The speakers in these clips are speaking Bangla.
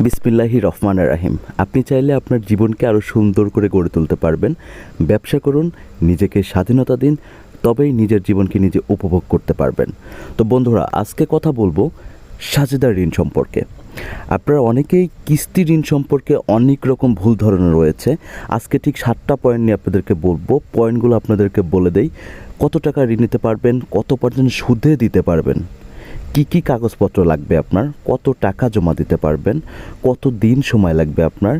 বিসমিল্লাহি রহমান রাহিম। আপনি চাইলে আপনার জীবনকে আরও সুন্দর করে গড়ে তুলতে পারবেন। ব্যবসা করুন, নিজেকে স্বাধীনতা দিন, তবেই নিজের জীবনকে নিজে উপভোগ করতে পারবেন। তো বন্ধুরা, আজকে কথা বলব সাজেদার ঋণ সম্পর্কে। আপনারা অনেকেই কিস্তি ঋণ সম্পর্কে অনেক রকম ভুল ধরনের রয়েছে। আজকে ঠিক সাতটা পয়েন্ট নিয়ে আপনাদেরকে বলব। পয়েন্টগুলো আপনাদেরকে বলে দেই। কত টাকা ঋণ নিতে পারবেন, কত পার্সেন্ট সুদে দিতে পারবেন? কি কি কাগজপত্র লাগবে আপনার? কত টাকা জমা দিতে পারবেন? কত দিন সময় লাগবে আপনার?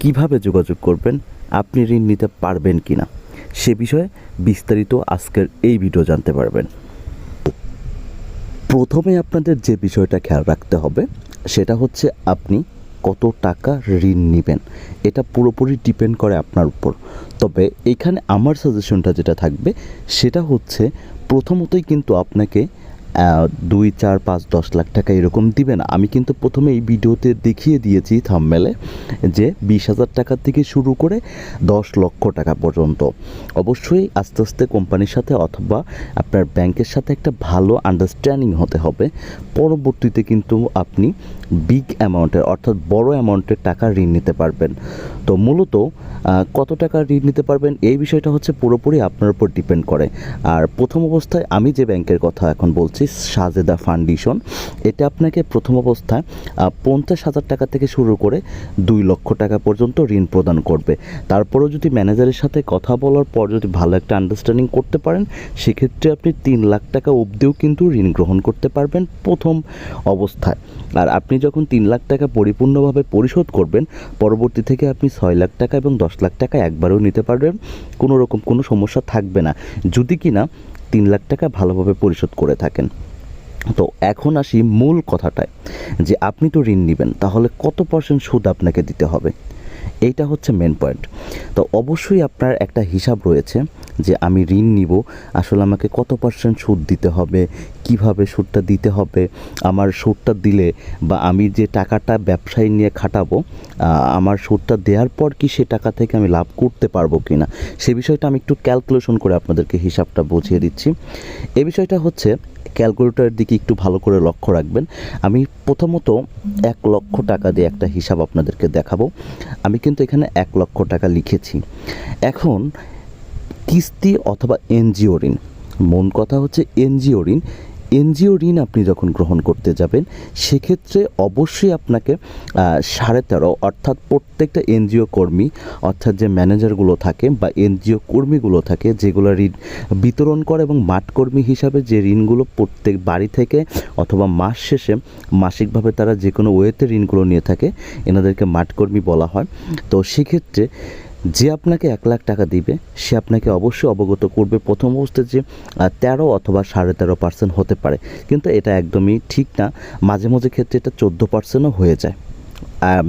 কীভাবে যোগাযোগ করবেন? আপনি ঋণ নিতে পারবেন কি না সে বিষয়ে বিস্তারিত আজকের এই ভিডিও জানতে পারবেন। প্রথমে আপনাদের যে বিষয়টা খেয়াল রাখতে হবে, সেটা হচ্ছে আপনি কত টাকা ঋণ নেবেন। এটা পুরোপুরি ডিপেন্ড করে আপনার উপর। তবে এখানে আমার সাজেশনটা যেটা থাকবে, সেটা হচ্ছে প্রথমতই কিন্তু আপনাকে দুই, চার, পাঁচ, দশ লাখ টাকা এরকম দিবে না আমি কিন্তু প্রথমে এই ভিডিওতে দেখিয়ে দিয়েছি থামমেলে যে বিশ হাজার টাকা থেকে শুরু করে দশ লক্ষ টাকা পর্যন্ত। অবশ্যই আস্তে আস্তে কোম্পানির সাথে অথবা আপনার ব্যাংকের সাথে একটা ভালো আন্ডারস্ট্যান্ডিং হতে হবে। পরবর্তীতে কিন্তু আপনি বিগ অ্যামাউন্টের অর্থাৎ বড় অ্যামাউন্টের টাকা ঋণ নিতে পারবেন। তো মূলত কত টাকা ঋণ নিতে পারবেন এই বিষয়টা হচ্ছে পুরোপুরি আপনার উপর ডিপেন্ড করে। আর প্রথম অবস্থায় আমি যে ব্যাংকের কথা এখন বলছি সাজেদা ফাউন্ডেশন। এটা আপনাকে প্রথম অবস্থায় পঞ্চাশ হাজার টাকা থেকে শুরু করে দুই লক্ষ টাকা পর্যন্ত ঋণ প্রদান করবে। তারপরেও যদি ম্যানেজারের সাথে কথা বলার পর যদি ভালো একটা আন্ডারস্ট্যান্ডিং করতে পারেন, সেক্ষেত্রে আপনি তিন লাখ টাকা অবধিও কিন্তু ঋণ গ্রহণ করতে পারবেন প্রথম অবস্থায়। আর আপনি যখন তিন লাখ টাকা পরিপূর্ণভাবে পরিশোধ করবেন, পরবর্তী থেকে আপনি ছয় লাখ টাকা এবং দশ লাখ টাকা একবারেও নিতে পারবেন। কোনো রকম কোনো সমস্যা থাকবে না। যদি কিনা তিন লাখ টাকা ভালোভাবে পরিশোধ করে থাকেন। তো এখন আসি মূল কথাটায়, যে আপনি তো ঋণ নেবেন, তাহলে কত পার্সেন্ট সুদ আপনাকে দিতে হবে? এইটা হচ্ছে মেন পয়েন্ট তো অবশ্যই আপনার একটা হিসাব রয়েছে যে আমি ঋণ নিব, আসলে আমাকে কত পার্সেন্ট সুদ দিতে হবে, কীভাবে সুদটা দিতে হবে, আমার সুদটা দিলে বা আমি যে টাকাটা ব্যবসায়ী নিয়ে খাটাবো আমার সুদটা দেওয়ার পর কি সে টাকা থেকে আমি লাভ করতে পারব কি না সে বিষয়টা আমি একটু ক্যালকুলেশন করে আপনাদেরকে হিসাবটা বুঝিয়ে দিচ্ছি। এ বিষয়টা হচ্ছে ক্যালকুলেটরের দিকে একটু ভালো করে লক্ষ্য রাখবেন। আমি প্রথমত এক লক্ষ টাকা দিয়ে একটা হিসাব আপনাদেরকে দেখাবো। আমি কিন্তু এখানে এক লক্ষ টাকা লিখেছি। এখন কিস্তি অথবা এনজিও ঋণ। মন কথা হচ্ছে এনজিও ঋণ। এনজিও ঋণ আপনি যখন গ্রহণ করতে যাবেন, সেক্ষেত্রে অবশ্যই আপনাকে সাড়ে তেরো অর্থাৎ প্রত্যেকটা এনজিও কর্মী, অর্থাৎ যে ম্যানেজারগুলো থাকে বা এনজিও কর্মীগুলো থাকে, যেগুলো ঋণ বিতরণ করে এবং মাঠ কর্মী হিসাবে যে ঋণগুলো প্রত্যেক বাড়ি থেকে অথবা মাস শেষে মাসিকভাবে তারা যে কোনো ওয়েতে ঋণগুলো নিয়ে থাকে, এনাদেরকে মাঠকর্মী বলা হয়। তো সেক্ষেত্রে যে আপনাকে এক লাখ টাকা দিবে, সে আপনাকে অবশ্যই অবগত করবে প্রথম অবস্থায় যে তেরো অথবা সাড়ে তেরো পার্সেন্ট হতে পারে। কিন্তু এটা একদমই ঠিক না। মাঝে মাঝে ক্ষেত্রে এটা চোদ্দ পার্সেন্টও হয়ে যায়।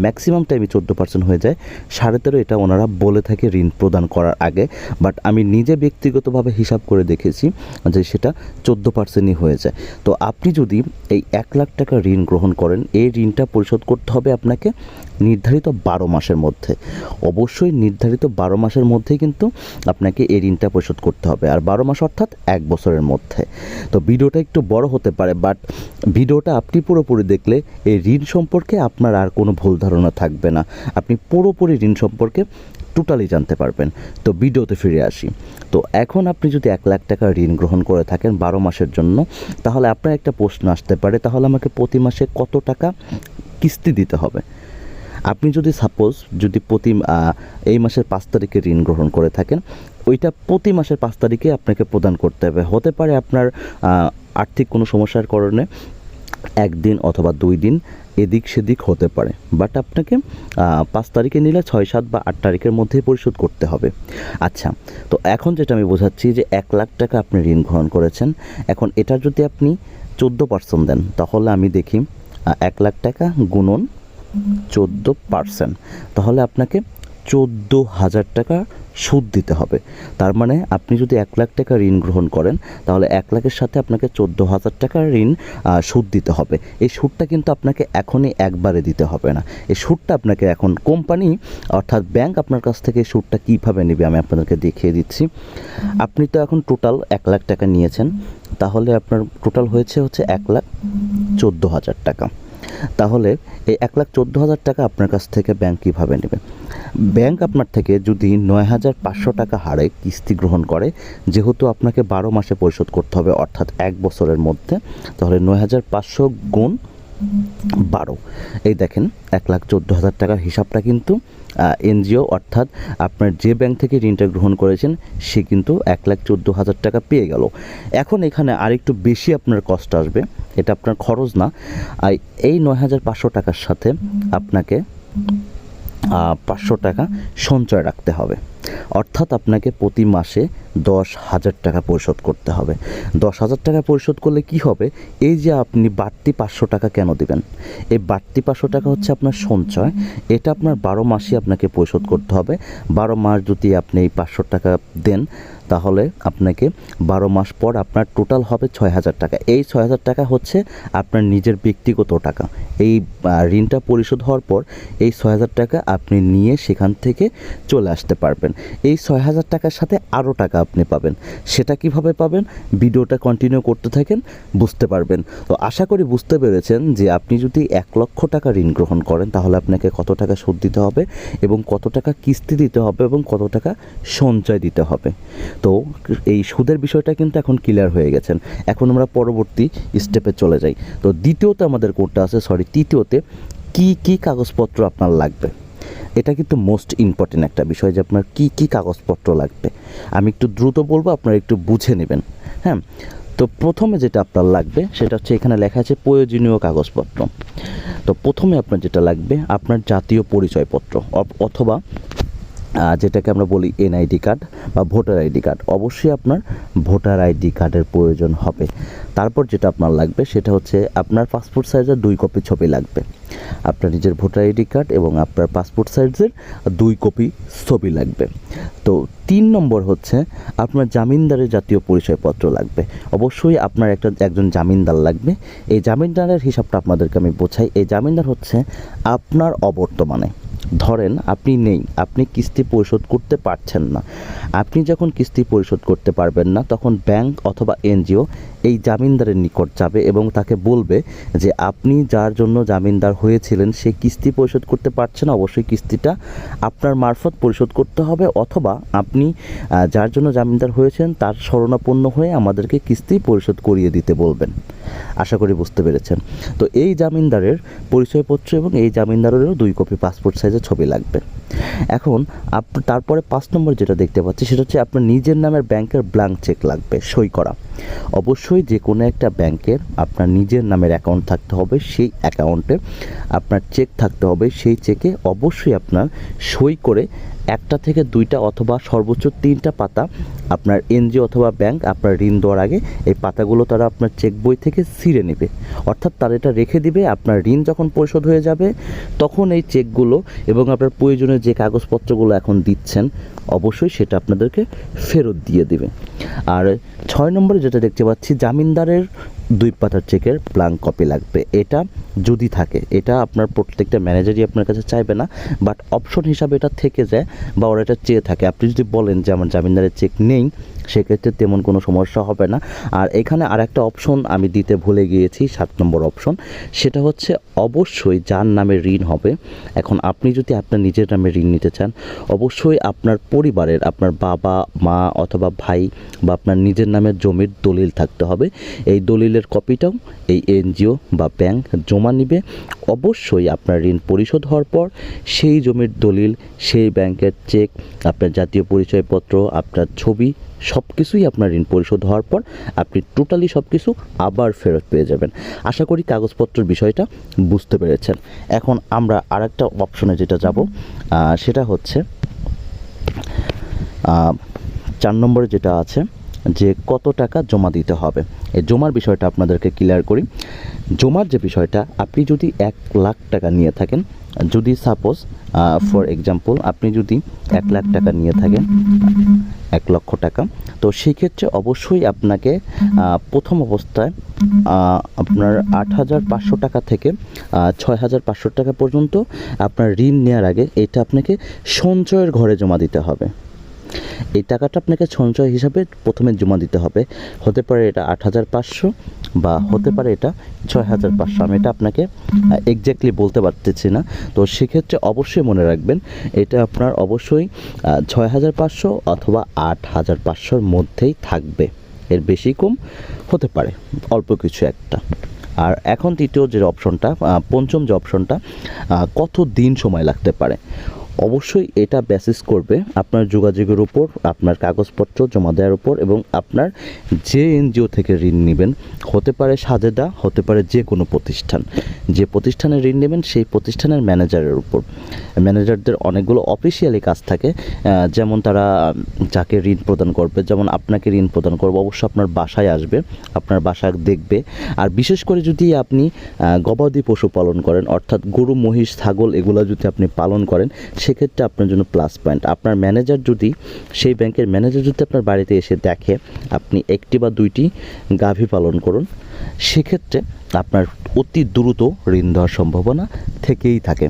ম্যাক্সিমাম টাইমে চোদ্দ পার্সেন্ট হয়ে যায়। সাড়ে তেরো এটা ওনারা বলে থাকে ঋণ প্রদান করার আগে। বাট আমি নিজে ব্যক্তিগতভাবে হিসাব করে দেখেছি যে সেটা চোদ্দ পার্সেন্টই হয়ে যায়। তো আপনি যদি এই এক লাখ টাকা ঋণ গ্রহণ করেন, এই ঋণটা পরিশোধ করতে হবে আপনাকে নির্ধারিত বারো মাসের মধ্যে। অবশ্যই নির্ধারিত বারো মাসের মধ্যেই কিন্তু আপনাকে এই ঋণটা পরিশোধ করতে হবে। আর বারো মাস অর্থাৎ এক বছরের মধ্যে। তো ভিডিওটা একটু বড় হতে পারে বাট ভিডিওটা আপনি পুরোপুরি দেখলে এই ঋণ সম্পর্কে আপনার আর কোনো ভুল ধারণা থাকবে না। আপনি পুরোপুরি ঋণ সম্পর্কে টোটালি জানতে পারবেন। তো ভিডিওতে ফিরে আসি। তো এখন আপনি যদি এক লাখ টাকা ঋণ গ্রহণ করে থাকেন বারো মাসের জন্য, তাহলে আপনার একটা প্রশ্ন আসতে পারে, তাহলে আমাকে প্রতি মাসে কত টাকা কিস্তি দিতে হবে? আপনি যদি সাপোজ যদি প্রতি এই মাসের পাঁচ তারিখে ঋণ গ্রহণ করে থাকেন, ওইটা প্রতি মাসের পাঁচ তারিখে আপনাকে প্রদান করতে হবে। হতে পারে আপনার আর্থিক কোনো সমস্যার কারণে একদিন অথবা দুই দিন এদিক সেদিক হতে পারে। বাট আপনাকে পাঁচ তারিখে নিলে ছয়, সাত বা আট তারিখের মধ্যেই পরিশোধ করতে হবে। আচ্ছা তো এখন যেটা আমি বোঝাচ্ছি যে এক লাখ টাকা আপনি ঋণ গ্রহণ করেছেন। এখন এটা যদি আপনি চোদ্দ পার্সেন্ট দেন, তাহলে আমি দেখি এক লাখ টাকা গুণন চোদ্দ পার্সেন্ট তাহলে আপনাকে চোদ্দ হাজার টাকা সুদ দিতে হবে। তার মানে আপনি যদি এক লাখ টাকা ঋণ গ্রহণ করেন, তাহলে এক লাখের সাথে আপনাকে চোদ্দ হাজার টাকার ঋণ সুদ দিতে হবে। এই সুদটা কিন্তু আপনাকে এখনই একবারে দিতে হবে না। এই সুদটা আপনাকে এখন কোম্পানি, অর্থাৎ ব্যাংক আপনার কাছ থেকে সুদটা কীভাবে নেবে আমি আপনাদেরকে দেখিয়ে দিচ্ছি। আপনি তো এখন টোটাল এক লাখ টাকা নিয়েছেন, তাহলে আপনার টোটাল হয়েছে হচ্ছে এক লাখ চোদ্দ হাজার টাকা। তাহলে এই এক লাখ চোদ্দ হাজার টাকা আপনার কাছ থেকে ব্যাংক কীভাবে নেবে? ব্যাংক আপনার থেকে যদি নয় হাজার পাঁচশো টাকা হারে কিস্তি গ্রহণ করে, যেহেতু আপনাকে বারো মাসে পরিশোধ করতে হবে, অর্থাৎ এক বছরের মধ্যে, তাহলে নয় হাজার পাঁচশো গুণ বারো। এই দেখেন, এক লাখ চোদ্দ হাজার টাকার হিসাবটা কিন্তু এনজিও, অর্থাৎ আপনার যে ব্যাংক থেকে ঋণটা গ্রহণ করেছেন, সে কিন্তু এক লাখ চোদ্দ হাজার টাকা পেয়ে গেল। এখন এখানে আরেকটু বেশি আপনার কষ্ট আসবে। এটা আপনার খরচ না। আর এই নয় হাজার পাঁচশো টাকার সাথে আপনাকে পাঁচশো টাকা সঞ্চয় রাখতে হবে। অর্থাৎ আপনাকে প্রতি মাসে দশ হাজার টাকা পরিশোধ করতে হবে। দশ হাজার টাকা পরিশোধ করলে কি হবে? এই যে আপনি বাড়তি পাঁচশো টাকা কেন দিবেন? এই বাড়তি পাঁচশো টাকা হচ্ছে আপনার সঞ্চয়। এটা আপনার বারো মাসই আপনাকে পরিশোধ করতে হবে। বারো মাস যদি আপনি এই পাঁচশো টাকা দেন তাহলে আপনাকে বারো মাস পর আপনার টোটাল হবে ছয় হাজার টাকা। এই ছয় হাজার টাকা হচ্ছে আপনার নিজের ব্যক্তিগত টাকা। এই ঋণটা পরিশোধ হওয়ার পর এই ছয় হাজার টাকা আপনি নিয়ে সেখান থেকে চলে আসতে পারবেন। এই ছয় হাজার টাকার সাথে আরও টাকা আপনি পাবেন। সেটা কীভাবে পাবেন? ভিডিওটা কন্টিনিউ করতে থাকেন, বুঝতে পারবেন। তো আশা করি বুঝতে পেরেছেন যে আপনি যদি এক লক্ষ টাকা ঋণ গ্রহণ করেন, তাহলে আপনাকে কত টাকা সুদ দিতে হবে এবং কত টাকা কিস্তি দিতে হবে এবং কত টাকা সঞ্চয় দিতে হবে। তো এই সুদের বিষয়টা কিন্তু এখন ক্লিয়ার হয়ে গেছেন এখন আমরা পরবর্তী স্টেপে চলে যাই। তো দ্বিতীয়তে আমাদের কোডটা আছে সরি তৃতীয়তে কি কি কাগজপত্র আপনার লাগবে? এটা কিন্তু মোস্ট ইম্পর্টেন্ট একটা বিষয় যে আপনার কি কি কাগজপত্র লাগবে। আমি একটু দ্রুত বলব, আপনারা একটু বুঝে নেবেন। হ্যাঁ? তো প্রথমে যেটা আপনার লাগবে, সেটা হচ্ছে এখানে লেখা আছে প্রয়োজনীয় কাগজপত্র। তো প্রথমে আপনার যেটা লাগবে, আপনার জাতীয় পরিচয়পত্র অথবা যেটাকে আমরা বলি এনআইডি কার্ড বা ভোটার আইডি কার্ড অবশ্যই আপনার ভোটার আইডি কার্ডের প্রয়োজন হবে। তারপর যেটা আপনার লাগবে সেটা হচ্ছে আপনার পাসপোর্ট সাইজের দুই কপি ছবি লাগবে। আপনার নিজের ভোটার আইডি কার্ড এবং আপনার পাসপোর্ট সাইজের দুই কপি ছবি লাগবে। তো তিন নম্বর হচ্ছে আপনার জামিনদারের জাতীয় পরিচয়পত্র লাগবে। অবশ্যই আপনার একটা, একজন জামিনদার লাগবে। এই জামিনদারের হিসাবটা আপনাদেরকে আমি বোঝাই। এই জামিনদার হচ্ছে আপনার অবর্তমানে। ধরেন আপনি নেই, আপনি কিস্তি পরিশোধ করতে পারছেন না। আপনি যখন কিস্তি পরিশোধ করতে পারবেন না, তখন ব্যাংক অথবা এনজিও এই জামিনদারের নিকট যাবে এবং তাকে বলবে যে আপনি যার জন্য জামিনদার হয়েছিলেন, সে কিস্তি পরিশোধ করতে পারছে না, অবশ্যই কিস্তিটা আপনার মারফত পরিশোধ করতে হবে অথবা আপনি যার জন্য জামিনদার হয়েছেন, তার শরণাপন্ন হয়ে আমাদেরকে কিস্তি পরিশোধ করিয়ে দিতে বলবেন। আশা করি বুঝতে পেরেছেন। তো এই জামিনদারের পরিচয়পত্র এবং এই জামিনদারেরও দুই কপি পাসপোর্ট সাইজের ছবি লাগবে। এখন আপ, তারপরে পাঁচ নম্বর যেটা দেখতে পাচ্ছি সেটা হচ্ছে আপনার নিজের নামের ব্যাংকের ব্ল্যাঙ্ক চেক লাগবে, সই করা। অবশ্যই যে কোনো একটা ব্যাংকের আপনার নিজের নামের অ্যাকাউন্ট থাকতে হবে, সেই অ্যাকাউন্টে আপনার চেক থাকতে হবে, সেই চেকে অবশ্যই আপনার সই করে একটা থেকে দুইটা অথবা সর্বোচ্চ তিনটা পাতা আপনার এনজিও অথবা ব্যাংক আপনার ঋণ দেওয়ার আগে এই পাতাগুলো তারা আপনার চেক বই থেকে ছিঁড়ে নেবে। অর্থাৎ তারা এটা রেখে দিবে, আপনার ঋণ যখন পরিশোধ হয়ে যাবে, তখন এই চেকগুলো এবং আপনার প্রয়োজনীয় যে কাগজপত্রগুলো এখন দিচ্ছেন, অবশ্যই সেটা আপনাদেরকে ফেরত দিয়ে দেবে। আর ছয় নম্বরে যেটা দেখতে পাচ্ছি, জামিনদারের দুই পাতার চেকের প্লাং কপি লাগবে। এটা যদি থাকে, এটা আপনার প্রত্যেকটা ম্যানেজারই আপনার কাছে চাইবে না বাট অপশন হিসাবে এটা থেকে যায় বা ওরা এটা চেয়ে থাকে। আপনি যদি বলেন যে আমার জামিনদারের চেক নেই, সেক্ষেত্রে তেমন কোনো সমস্যা হবে না। আর এখানে আর একটা অপশন আমি দিতে ভুলে গিয়েছি, সাত নম্বর অপশন সেটা হচ্ছে অবশ্যই যার নামে ঋণ হবে, এখন আপনি যদি আপনার নিজের নামে ঋণ নিতে চান, অবশ্যই আপনার পরিবারের, আপনার বাবা, মা অথবা ভাই বা আপনার নিজের নামের জমির দলিল থাকতে হবে। এই দলিলের কপিটাও এই এনজিও বা ব্যাংক জমা নিবে। অবশ্যই আপনার ঋণ পরিশোধ হওয়ার পর সেই জমির দলিল সেই ব্যাংকের চেক আপনার জাতীয় পরিচয়পত্র আপনার ছবি সব কিছুই আপনার ঋণ পরিশোধ হওয়ার পর আপনি টোটালি সব কিছু আবার ফেরত পেয়ে যাবেন। আশা করি কাগজপত্রের বিষয়টা বুঝতে পেরেছেন। এখন আমরা আরেকটা অপশনে যেটা যাব সেটা হচ্ছে চার নম্বরে যেটা আছে যে কত টাকা জমা দিতে হবে। এই জমার বিষয়টা আপনাদেরকে ক্লিয়ার করি। জমার যে বিষয়টা, আপনি যদি এক লাখ টাকা নিয়ে থাকেন, যদি সাপোজ ফর এক্সাম্পল আপনি যদি এক লাখ টাকা নিয়ে থাকেন, এক লক্ষ টাকা, তো সেই ক্ষেত্রে অবশ্যই আপনাকে প্রথম অবস্থায় আপনার আট হাজার পাঁচশো টাকা থেকে ছয় হাজার পাঁচশো টাকা পর্যন্ত আপনার ঋণ নেওয়ার আগে এটা আপনাকে সঞ্চয়ের ঘরে জমা দিতে হবে। এই টাকাটা আপনাকে সঞ্চয় হিসাবে প্রথমে জমা দিতে হবে। হতে পারে এটা আট হাজার পাঁচশো বা হতে পারে এটা ছয় হাজার পাঁচশো। আমি এটা আপনাকে এক্স্যাক্টলি বলতে পারতেছি না। তো সেক্ষেত্রে অবশ্যই মনে রাখবেন এটা আপনার অবশ্যই ছয় হাজার পাঁচশো অথবা আট হাজার পাঁচশোর মধ্যেই থাকবে। এর বেশি কম হতে পারে অল্প কিছু একটা। আর এখন তৃতীয় যে অপশনটা পঞ্চম যে অপশনটা কত দিন সময় লাগতে পারে? অবশ্যই এটা বেসিস করবে আপনার যোগাযোগের উপর, আপনার কাগজপত্র জমা দেওয়ার উপর এবং আপনার যে এনজিও থেকে ঋণ নেবেন, হতে পারে সাজেদা, হতে পারে যে কোনো প্রতিষ্ঠান। যে প্রতিষ্ঠানে ঋণ নেবেন, সেই প্রতিষ্ঠানের ম্যানেজারের উপর। ম্যানেজারদের অনেকগুলো অফিসিয়ালি কাজ থাকে যেমন তারা যাকে ঋণ প্রদান করবে, যেমন আপনাকে ঋণ প্রদান করবে, অবশ্য আপনার বাসায় আসবে, আপনার বাসা দেখবে। আর বিশেষ করে যদি আপনি গবাদি পশু পালন করেন, অর্থাৎ গরু, মহিষ, ছাগল, এগুলো যদি আপনি পালন করেন, সেক্ষেত্রে আপনার জন্য প্লাস পয়েন্ট আপনার ম্যানেজার যদি, সেই ব্যাংকের ম্যানেজার যদি আপনার বাড়িতে এসে দেখে, আপনি একটি বা দুইটি গাভী পালন করুন সেক্ষেত্রে আপনার অতি দ্রুত ঋণ দেওয়ার সম্ভাবনা থেকেই থাকে।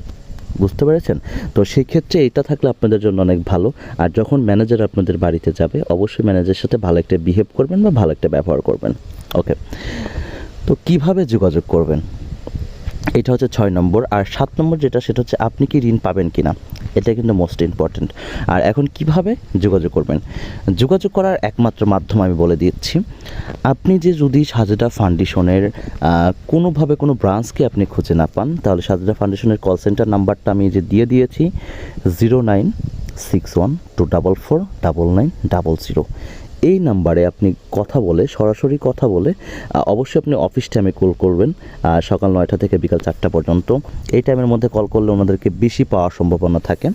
বুঝতে পেরেছেন? তো সেই ক্ষেত্রে এটা থাকলে আপনাদের জন্য অনেক ভালো। আর যখন ম্যানেজার আপনাদের বাড়িতে যাবে, অবশ্যই ম্যানেজারের সাথে ভালো একটা বিহেভ করবেন বা ভালো একটা ব্যবহার করবেন। ওকে তো কীভাবে যোগাযোগ করবেন? এটা হচ্ছে ছয় নম্বর। আর সাত নম্বর যেটা, সেটা হচ্ছে আপনি কি ঋণ পাবেন কি না এটা কিন্তু মোস্ট ইম্পর্ট্যান্ট আর এখন কীভাবে? যোগাযোগ করবেন। যোগাযোগ করার একমাত্র মাধ্যম আমি বলে দিচ্ছি, আপনি যে যদি সাজেদা ফাউন্ডেশনের কোনোভাবে কোনো ব্রাঞ্চকে আপনি খুঁজে না পান, তাহলে সাজেদা ফাউন্ডেশনের কল সেন্টার নাম্বারটা আমি যে দিয়ে দিয়েছি zero nine six one two double four double nine double zero এই নাম্বারে আপনি কথা বলে, সরাসরি কথা বলে অবশ্যই আপনি অফিস টাইমে কল করবেন সকাল নয়টা থেকে বিকাল চারটা পর্যন্ত। এই টাইমের মধ্যে কল করলে ওনাদেরকে বেশি পাওয়ার সম্ভাবনা থাকে।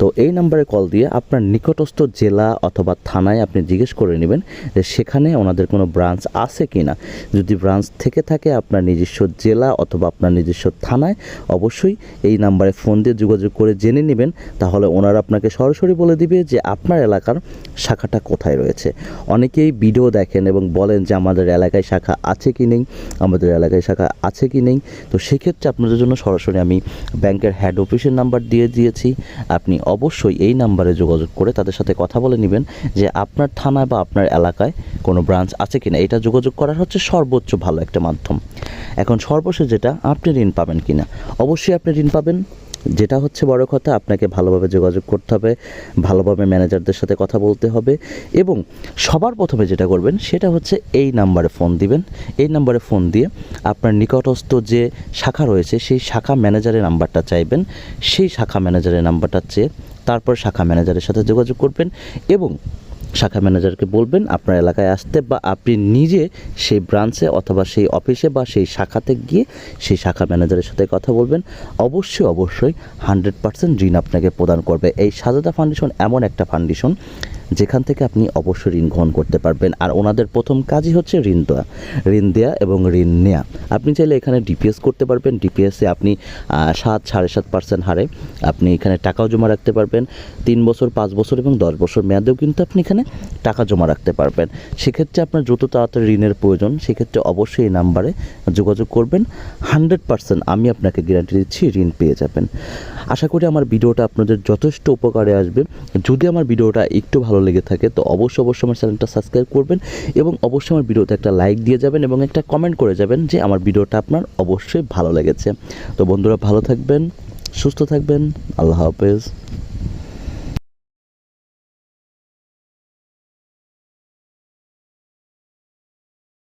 তো এই নাম্বারে কল দিয়ে আপনার নিকটস্থ জেলা অথবা থানায় আপনি জিজ্ঞেস করে নেবেন যে সেখানে ওনাদের কোনো ব্রাঞ্চ আছে কি না যদি ব্রাঞ্চ থেকে থাকে আপনার নিজস্ব জেলা অথবা আপনার নিজস্ব থানায়, অবশ্যই এই নাম্বারে ফোন দিয়ে যোগাযোগ করে জেনে নেবেন। তাহলে ওনারা আপনাকে সরাসরি বলে দিবে যে আপনার এলাকার শাখাটা কোথায় রয়েছে। অনেকেই ভিডিও দেখেন এবং বলেন যে আমাদের এলাকায় শাখা আছে কি নেই, আমাদের এলাকায় শাখা আছে কি নেই। তো সেক্ষেত্রে আপনাদের জন্য সরাসরি আমি ব্যাংকের হেড অফিসের নাম্বার দিয়ে দিয়েছি। আপনি অবশ্যই এই নাম্বারে যোগাযোগ করে তাদের সাথে কথা বলে নেবেন যে আপনার থানায় বা আপনার এলাকায় কোনো ব্রাঞ্চ আছে কি না। এটা যোগাযোগ করার হচ্ছে সর্বোচ্চ ভালো একটা মাধ্যম। এখন সর্বশেষ যেটা, আপনি ঋণ পাবেন কিনা অবশ্যই আপনি ঋণ পাবেন। যেটা হচ্ছে বড় কথা, আপনাকে ভালোভাবে যোগাযোগ করতে হবে, ভালোভাবে ম্যানেজারদের সাথে কথা বলতে হবে এবং সবার প্রথমে যেটা করবেন সেটা হচ্ছে এই নাম্বারে ফোন দিবেন। এই নাম্বারে ফোন দিয়ে আপনার নিকটস্থ যে শাখা রয়েছে, সেই শাখা ম্যানেজারের নাম্বারটা চাইবেন। সেই শাখা ম্যানেজারের নাম্বারটা চেয়ে তারপর শাখা ম্যানেজারের সাথে যোগাযোগ করবেন এবং শাখা ম্যানেজারকে বলবেন, আপনার এলাকায় আসতে বা আপনি নিজে সেই ব্রাঞ্চে অথবা সেই অফিসে বা সেই শাখাতে গিয়ে সেই শাখা ম্যানেজারের সাথে কথা বলবেন। অবশ্যই অবশ্যই হান্ড্রেড পার্সেন্ট ঋণ আপনাকে প্রদান করবে। এই সাজাদা ফাউন্ডেশন এমন একটা ফাউন্ডেশন যেখান থেকে আপনি অবশ্যই ঋণ গ্রহণ করতে পারবেন। আর ওনাদের প্রথম কাজই হচ্ছে ঋণ দেওয়া। ঋণ দেওয়া এবং ঋণ নেওয়া আপনি চাইলে এখানে ডিপিএস করতে পারবেন। ডিপিএসে আপনি সাত, সাড়ে সাত পার্সেন্ট হারে আপনি এখানে টাকাও জমা রাখতে পারবেন। তিন বছর, পাঁচ বছর এবং দশ বছর মেয়াদেও কিন্তু আপনি এখানে টাকা জমা রাখতে পারবেন। সেক্ষেত্রে আপনার যত তাড়াতাড়ি ঋণের প্রয়োজন, সেক্ষেত্রে অবশ্যই এই নাম্বারে যোগাযোগ করবেন। হান্ড্রেড পার্সেন্ট আমি আপনাকে গ্যারান্টি দিচ্ছি ঋণ পেয়ে যাবেন। আশা করি আমার ভিডিওটা আপনাদের যথেষ্ট উপকারে আসবে। যদি আমার ভিডিওটা একটু ভালো লেগে থাকে, তো অবশ্যই অবশ্যই আমার চ্যানেলটা সাবস্ক্রাইব করবেন এবং অবশ্যই আমার ভিডিওতে একটা লাইক দিয়ে যাবেন এবং একটা কমেন্ট করে যাবেন যে আমার ভিডিওটা আপনার অবশ্যই ভালো লেগেছে। তো বন্ধুরা ভালো থাকবেন, সুস্থ থাকবেন, আল্লাহ হাফেজ।